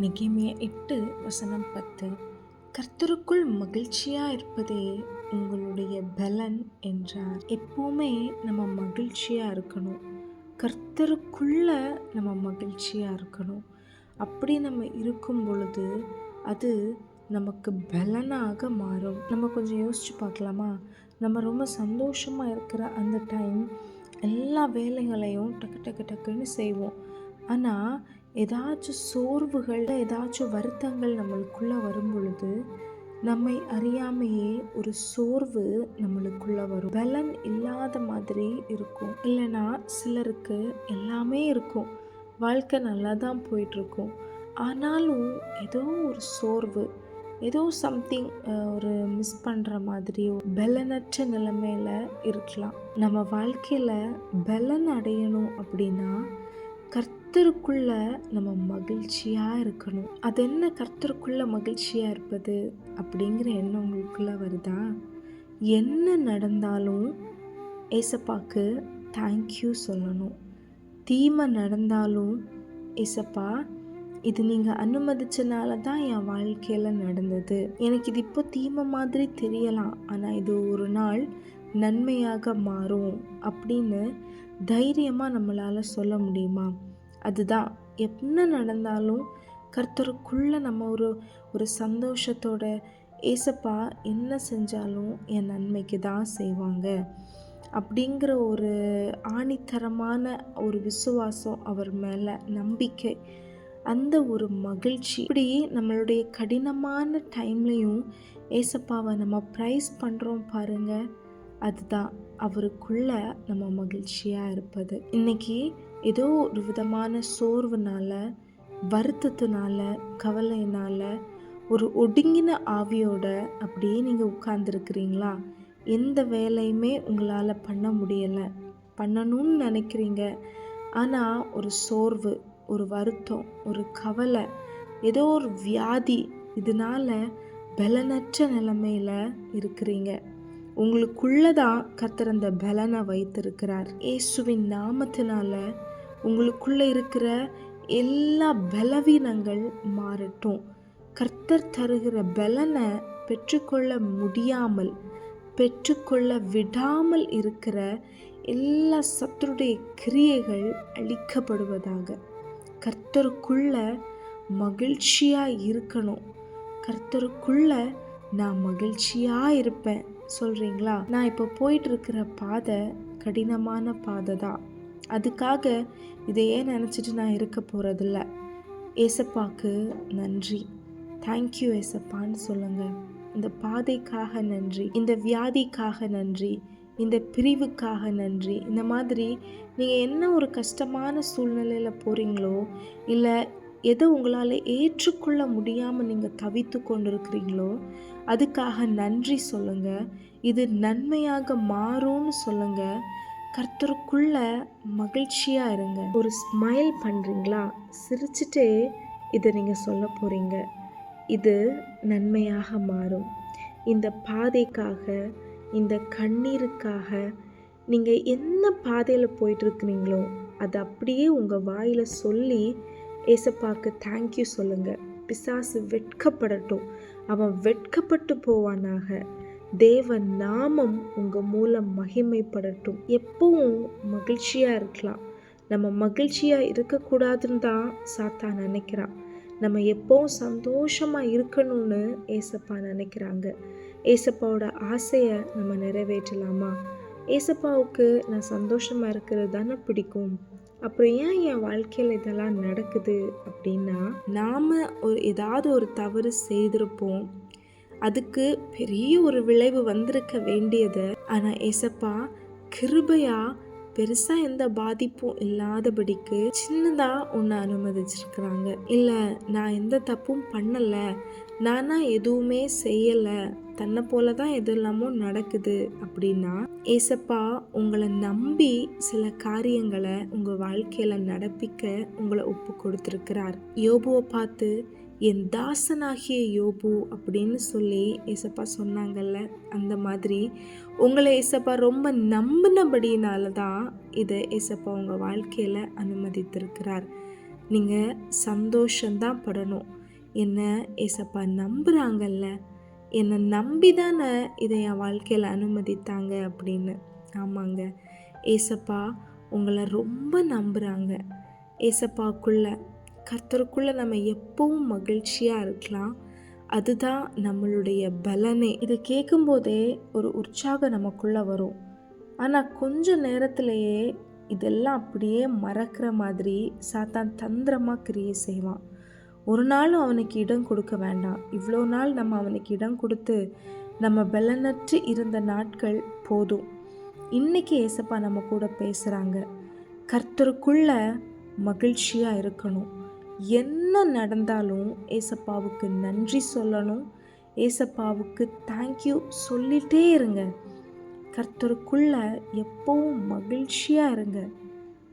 நெகேமியா எட்டு வசனம் பத்து. கர்த்தருக்குள் மகிழ்ச்சியாக இருப்பதே உங்களுடைய பலன் என்றார். எப்போவுமே நம்ம மகிழ்ச்சியாக இருக்கணும். கர்த்தருக்குள்ள நம்ம மகிழ்ச்சியாக இருக்கணும். அப்படி நம்ம இருக்கும் பொழுது அது நமக்கு பலனாக மாறும். நம்ம கொஞ்சம் யோசிச்சு பார்க்கலாமா? நம்ம ரொம்ப சந்தோஷமாக இருக்கிற அந்த டைம் எல்லா வேலைகளையும் டக்கு டக்கு டக்குன்னு செய்வோம். ஆனால் ஏதாச்சும் சோர்வுகள் ஏதாச்சும் வருத்தங்கள் நம்மளுக்குள்ளே வரும் பொழுது நம்மை அறியாமையே ஒரு சோர்வு நம்மளுக்குள்ளே வரும். பலன் இல்லாத மாதிரி இருக்கும். இல்லைன்னா சிலருக்கு எல்லாமே இருக்கும். வாழ்க்கை நல்லா தான் போயிட்டுருக்கும். ஆனாலும் ஏதோ ஒரு சோர்வு ஏதோ சம்திங் ஒரு மிஸ் பண்ணுற மாதிரியோ பலனற்ற நிலைமையில் இருக்கலாம். நம்ம வாழ்க்கையில் பலன் அடையணும் அப்படின்னா கர்த்தருக்குள்ள நம்ம மகிழ்ச்சியாக இருக்கணும். அது என்ன கர்த்தருக்குள்ள மகிழ்ச்சியாக இருப்பது அப்படிங்கிற எண்ணம் உங்களுக்குள்ள வருதா? என்ன நடந்தாலும் ஏசப்பாக்கு தேங்க்யூ சொல்லணும். தீமை நடந்தாலும் ஏசப்பா இது நீங்கள் அனுமதிச்சனால தான் என் வாழ்க்கையில் நடந்தது. எனக்கு இது இப்போ தீமை மாதிரி தெரியலாம். ஆனால் இது ஒரு நாள் நன்மையாக மாறும் அப்படின்னு தைரியமாக நம்மளால் சொல்ல முடியுமா? அதுதான். என்ன நடந்தாலும் கர்த்தருக்குள்ளே நம்ம ஒரு ஒரு சந்தோஷத்தோட ஏசப்பா என்ன செஞ்சாலும் என் நன்மைக்கு தான் செய்வாங்க. அப்படிங்கிற ஒரு ஆணித்தரமான ஒரு விசுவாசம் அவர் மேலே நம்பிக்கை அந்த ஒரு மகிழ்ச்சி. இப்படி நம்மளுடைய கடினமான டைம்லையும் ஏசப்பாவை நம்ம ப்ரைஸ் பண்ணுறோம் பாருங்கள் அதுதான் அவருக்குள்ள நம்ம மகிழ்ச்சியாக இருப்பது. இன்றைக்கி ஏதோ ஒரு விதமான சோர்வுனால வருத்தத்தினால கவலையினால ஒரு ஒடுங்கின ஆவியோட அப்படியே நீங்கள் உட்கார்ந்துருக்கிறீங்களா? எந்த வேலையுமே உங்களால் பண்ண முடியலை. பண்ணணும்னு நினைக்கிறீங்க. ஆனால் ஒரு சோர்வு ஒரு வருத்தம் ஒரு கவலை ஏதோ ஒரு வியாதி இதனால் பலனற்ற நிலைமையில் இருக்கிறீங்க. உங்களுக்குள்ளே தான் கர்த்தர் அந்த பலனை வைத்திருக்கிறார். இயேசுவின் நாமத்தினால உங்களுக்குள்ளே இருக்கிற எல்லா பலவீனங்கள் மாறட்டும். கர்த்தர் தருகிற பலனை பெற்றுக்கொள்ள முடியாமல் பெற்றுக்கொள்ள விடாமல் இருக்கிற எல்லா சத்துருடைய கிரியைகள் அழிக்கப்படுவதாக. கர்த்தருக்குள்ள மகிழ்ச்சியாக இருக்கணும். கர்த்தருக்குள்ள நான் மகிழ்ச்சியாக இருப்பேன். சொல்கிறீங்களா நான் இப்போ போயிட்டுருக்கிற பாதை கடினமான பாதை தான் அதுக்காக இதையே நினச்சிட்டு நான் இருக்க போகிறதில்ல ஏசப்பாக்கு நன்றி. தேங்க்யூ ஏசப்பான்னு சொல்லுங்கள் இந்த பாதைக்காக நன்றி இந்த வியாதிக்காக நன்றி இந்த பிரிவுக்காக நன்றி இந்த மாதிரி நீங்கள் என்ன ஒரு கஷ்டமான சூழ்நிலையில் போகிறீங்களோ இல்லை எதை உங்களால் ஏற்றுக்கொள்ள முடியாமல் நீங்கள் தவித்து கொண்டிருக்கிறீங்களோ அதுக்காக நன்றி சொல்லுங்கள் இது நன்மையாக மாறும்னு சொல்லுங்கள் கர்த்தருக்குள்ள மகிழ்ச்சியாக இருங்க. ஒரு ஸ்மைல் பண்ணுறீங்களா சிரிச்சுட்டே இதை நீங்கள் சொல்ல போகிறீங்க இது நன்மையாக மாறும். இந்த பாதைக்காக இந்த கண்ணீருக்காக நீங்கள் என்ன பாதையில் போயிட்டுருக்குறீங்களோ அதை அப்படியே உங்கள் வாயில் சொல்லி ஏசப்பாக்கு தேங்க்யூ சொல்லுங்கள் பிசாசு வெட்கப்படட்டும். அவன் வெட்கப்பட்டு போவானாக. தேவ நாமம் உங்கள் மூலம் மகிமைப்படட்டும். எப்பவும் மகிழ்ச்சியாக இருக்கலாம். நம்ம மகிழ்ச்சியாக இருக்கக்கூடாதுன்னு தான் சாத்தா நினைக்கிறான். நம்ம எப்போவும் சந்தோஷமாக இருக்கணும்னு ஏசப்பா நினைக்கிறாங்க. ஏசப்பாவோட ஆசையை நம்ம நிறைவேற்றலாமா? ஏசப்பாவுக்கு நான் சந்தோஷமாக இருக்கிறது தானே பிடிக்கும். அப்புறம் ஏன் என் வாழ்க்கையில் இதெல்லாம் நடக்குது அப்படின்னா நாம் ஒரு ஏதாவது ஒரு தவறு செய்திருப்போம். அதுக்கு பெரிய ஒரு விளைவு வந்திருக்க வேண்டியது. ஆனால் ஏசப்பா கிருபையா பெருசாக எந்த பாதிப்பும் இல்லாதபடிக்கு சின்னதாக ஒன்று அனுமதிச்சிருக்கிறாங்க. இல்லை நான் எந்த தப்பும் பண்ணலை. நானா எதுவுமே செய்யலை. தன்னை போல தான் எது இல்லாமோ நடக்குது அப்படின்னா ஏசப்பா உங்களை நம்பி சில காரியங்களை உங்கள் வாழ்க்கையில் நடப்பிக்க உங்களை ஒப்பு கொடுத்துருக்கிறார். யோபுவை பார்த்து என் தாசனாகிய யோபு அப்படின்னு சொல்லி ஏசப்பா சொன்னாங்கல்ல அந்த மாதிரி. உங்களை ஏசப்பா ரொம்ப நம்பினபடியினால தான் இதை ஏசப்பா உங்கள் வாழ்க்கையில் அனுமதித்திருக்கிறார். நீங்கள் சந்தோஷந்தான் படணும். என்ன ஏசப்பா நம்புகிறாங்கல்ல என்னை நம்பி தானே இதை என் வாழ்க்கையில் அனுமதித்தாங்க அப்படின்னு. ஆமாங்க. ஏசப்பா உங்களை ரொம்ப நம்புகிறாங்க ஏசப்பாக்குள்ள கர்த்தருக்குள்ளே நம்ம எப்பவும் மகிழ்ச்சியாக இருக்கலாம். அதுதான் நம்மளுடைய பலனே. இதை கேட்கும்போதே ஒரு உற்சாகம் நமக்குள்ளே வரும். ஆனால் கொஞ்ச நேரத்திலேயே இதெல்லாம் அப்படியே மறக்கிற மாதிரி சாத்தான் தந்திரமாக கிரியை செய்வான். ஒரு நாளும் அவனுக்கு இடம் கொடுக்க வேண்டாம். இவ்வளோ நாள் நம்ம அவனுக்கு இடம் கொடுத்து நம்ம பலனற்று இருந்த நாட்கள் போதும். இன்னைக்கு ஏசப்பா நம்ம கூட பேசுகிறாங்க கர்த்தருக்குள்ள மகிழ்ச்சியாக இருக்கணும். என்ன நடந்தாலும் ஏசப்பாவுக்கு நன்றி சொல்லணும். ஏசப்பாவுக்கு தேங்க்யூ சொல்லிட்டே இருங்க. கர்த்தருக்குள்ள எப்பவும் மகிழ்ச்சியாக இருங்க.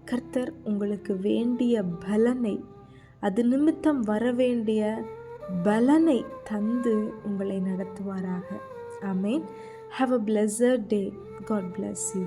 கர்த்தர் உங்களுக்கு வேண்டிய பலனை அது நிமித்தம் வர வேண்டிய பலனை தந்து உங்களை நடத்துவாராக. Amen have a pleasure day God bless you